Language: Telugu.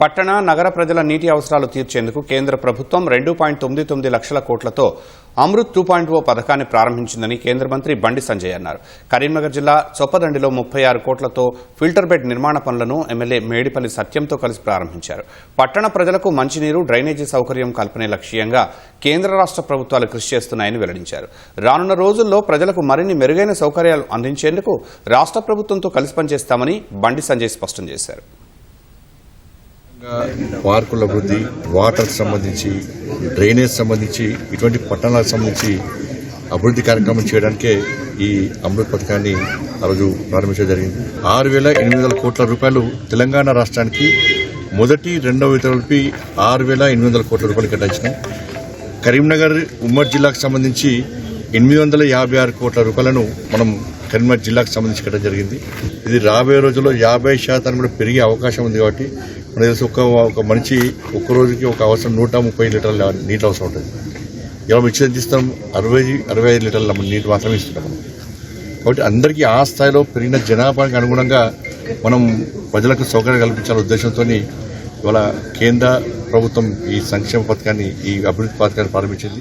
పట్టణ నగర ప్రజల నీటి అవసరాలు తీర్చేందుకు కేంద్ర ప్రభుత్వం రెండు పాయింట్ తొమ్మిది తొమ్మిది లక్షల కోట్లతో అమృత్ టూ పాయింట్ ఓ పథకాన్ని ప్రారంభించిందని కేంద్ర మంత్రి బండి సంజయ్ అన్నారు. కరీంనగర్ జిల్లా చొప్పదండిలో ముప్పై ఆరు కోట్లతో ఫిల్టర్ బెడ్ నిర్మాణ పనులను ఎమ్మెల్యే మేడిపల్లి సత్యంతో కలిసి ప్రారంభించారు. పట్టణ ప్రజలకు మంచినీరు డ్రైనేజీ సౌకర్యం కల్పనే లక్ష్యంగా కేంద్ర రాష్ట్ర ప్రభుత్వాలు కృషి చేస్తున్నాయని వెల్లడించారు. రానున్న రోజుల్లో ప్రజలకు మరిన్ని మెరుగైన సౌకర్యాలు అందించేందుకు రాష్ట్ర ప్రభుత్వంతో కలిసి పనిచేస్తామని బండి సంజయ్ స్పష్టం చేశారు. పార్కుల అభివృద్ధి వాటర్ సంబంధించి డ్రైనేజ్ సంబంధించి ఇటువంటి పట్టణాలకు సంబంధించి అభివృద్ధి కార్యక్రమం చేయడానికే ఈ అమృత్ పథకాన్ని ఆ రోజు ప్రారంభించడం జరిగింది. ఆరు వేల ఎనిమిది వందల కోట్ల రూపాయలు తెలంగాణ రాష్ట్రానికి మొదటి రెండవ విడత కలిపి ఆరు వేల ఎనిమిది వందల కోట్ల రూపాయలు కేటాయించినాం. కరీంనగర్ ఉమ్మడి జిల్లాకు సంబంధించి ఎనిమిది వందల యాభై ఆరు కోట్ల రూపాయలను మనం కరీంనగర్ జిల్లాకు సంబంధించి కట్టడం జరిగింది. ఇది రాబోయే రోజుల్లో యాభై శాతం కూడా పెరిగే అవకాశం ఉంది కాబట్టి మనకు తెలిసి ఒక ఒక మనిషి ఒక్క రోజుకి ఒక అవసరం నూట ముప్పై లీటర్ల నీటి అవసరం ఉంటుంది. ఇలా ఇచ్చేది ఇస్తాం అరవై అరవై ఐదు లీటర్ల నీటి మాత్రమే ఇస్తున్నాం మనం. కాబట్టి అందరికీ ఆ స్థాయిలో పెరిగిన జనాభాకి అనుగుణంగా మనం ప్రజలకు సౌకర్యం కల్పించాలనే ఉద్దేశంతో ఇవాళ కేంద్ర ప్రభుత్వం ఈ సంక్షేమ పథకాన్ని ఈ అభివృద్ధి పథకాన్ని ప్రారంభించింది.